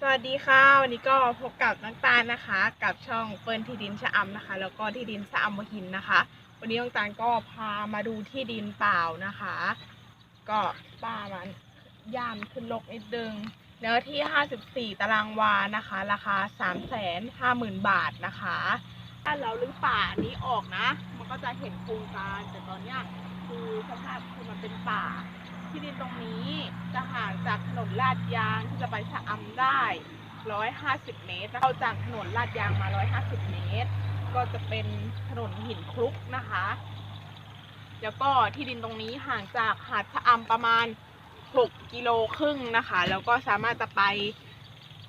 สวัสดีค่ะ วันนี้ก็พบกับน้องตาลนะคะ กับช่องเปิ้ลที่ดินชะอำนะคะ แล้วก็ที่ดินชะอำมหินนะคะ วันนี้น้องตาลก็พามาดูที่ดินเปล่านะคะ ก็ป้ามันย่ามขึ้นลกนิดนึงเนื้อที่ 54 ตารางวานะคะ ราคา 350,000 บาทนะคะถ้าเราลื้อป่านี้ออกนะ มันก็จะเห็นโครงการแต่ตอนเนี้ยคือสภาพคือมันเป็นป่า ที่ดินตรงนี้จะห่างจากถนนลาดยางที่จะไปชะอำได้ 150 เมตรเราจากถนนลาดยางมา 150 เมตร ก็จะเป็นถนนหินคลุกนะคะ แล้วก็ที่ดินตรงนี้ห่างจากหาดชะอำประมาณ 6 กิโลครึ่งนะคะ แล้วก็สามารถจะไป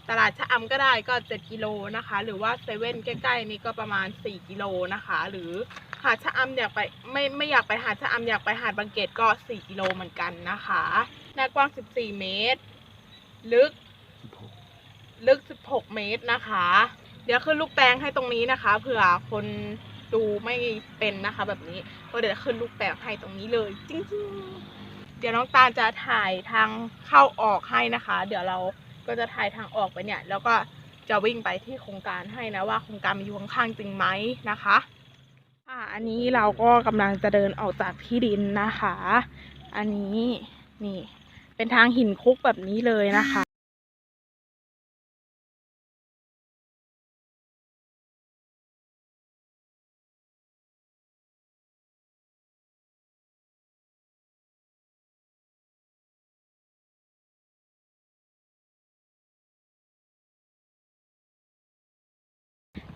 ตลาดชะอำก็ได้ก็ 7 กิโลนะคะ หรือว่าเซเว่นใกล้ๆนี้ก็ประมาณ 4 กิโลนะคะ หรือหาดชะอำอยากไปไม่ไม่อยากไปหาดชะอำอยากไปหาดบางเกตก็ 4 กิโลเหมือนกันนะคะหน้ากว้าง 14 เมตร ลึกลึก 16 เมตรนะคะ เดี๋ยวขึ้นลูกแปลงให้ตรงนี้นะคะ เผื่อคนดูไม่เป็นนะคะ แบบนี้ก็เดี๋ยวขึ้นลูกแปลงให้ตรงนี้เลยจริงๆเดี๋ยวน้องตาลจะถ่ายทางเข้าออกให้นะคะ เดี๋ยวเรา ก็จะถ่ายทางออกไปเนี่ย แล้วก็จะวิ่งไปที่โครงการให้นะว่าโครงการมันอยู่ข้างๆจริงไหมนะคะอ่าอันนี้เราก็กำลังจะเดินออกจากที่ดินนะคะ อันนี้นี่เป็นทางหินคุกแบบนี้เลยนะคะ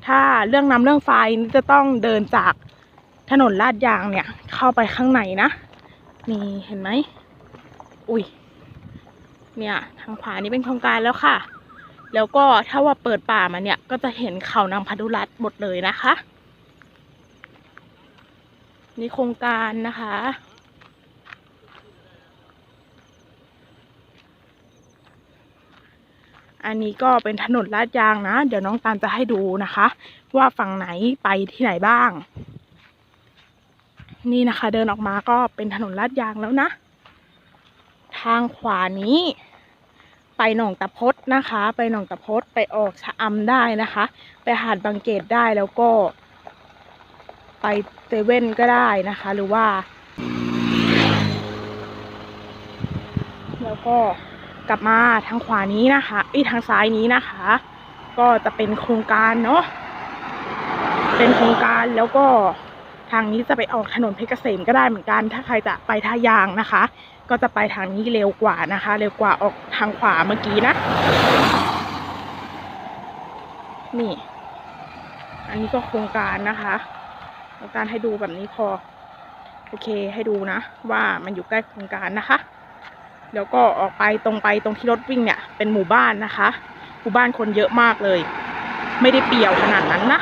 ถ้าเรื่องน้ำเรื่องไฟนี่จะต้องเดินจากถนนลาดยางเนี่ย เข้าไปข้างในนะนี่เห็นไหมอุ้ยเนี่ยทางขวานี่เป็นโครงการแล้วค่ะ แล้วก็ถ้าว่าเปิดป่ามาเนี่ย ก็จะเห็นเขานางพันธุรัตน์หมดเลยนะคะ นี่โครงการนะคะ อันนี้ก็เป็นถนนลาดยางนะ เดี๋ยวน้องตาลจะให้ดูนะคะ ว่าฝั่งไหนไปที่ไหนบ้าง นี่นะคะ เดินออกมาก็เป็นถนนลาดยางแล้วนะ ทางขวานี้ ไปหนองตะพดนะคะ ไปหนองตะพดไปออกชะอำได้นะคะ ไปหาดบางเกตได้แล้วก็ ไปเซเว่นก็ได้นะคะ หรือว่า แล้วก็ กลับมาทางขวานี้นะคะอีทางซ้ายนี้นะคะ ก็จะเป็นโครงการเนาะเป็นโครงการแล้วก็ทางนี้จะไปออกถนนเพชรเกษมก็ได้เหมือนกัน ถ้าใครจะไปท่ายางนะคะ ก็จะไปทางนี้เร็วกว่านะคะ เร็วกว่าออกทางขวาเมื่อกี้นะ นี่ อันนี้ก็โครงการนะคะโครงการให้ดูแบบนี้พอ โอเคให้ดูนะ ว่ามันอยู่ใกล้โครงการนะคะ แล้วก็ออกไปตรงไปตรงที่รถวิ่งเนี่ย เป็นหมู่บ้านนะคะ หมู่บ้านคนเยอะมากเลย ไม่ได้เปี่ยวขนาดนั้นนะ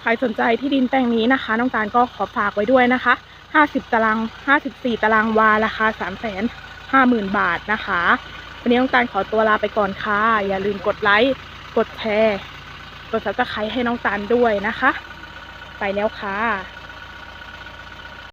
ใครสนใจที่ดินแปลงนี้นะคะ น้องตาลก็ขอฝากไว้ด้วยนะคะ 50 ตาราง 54 ตารางวา ราคา 350,000 บาทนะคะ วันนี้น้องตาลขอตัวลาไปก่อนค่ะ อย่าลืมกดไลค์ กดแชร์ กดซับสไครต์ให้น้องตาลด้วยนะคะ ไปแล้วค่ะ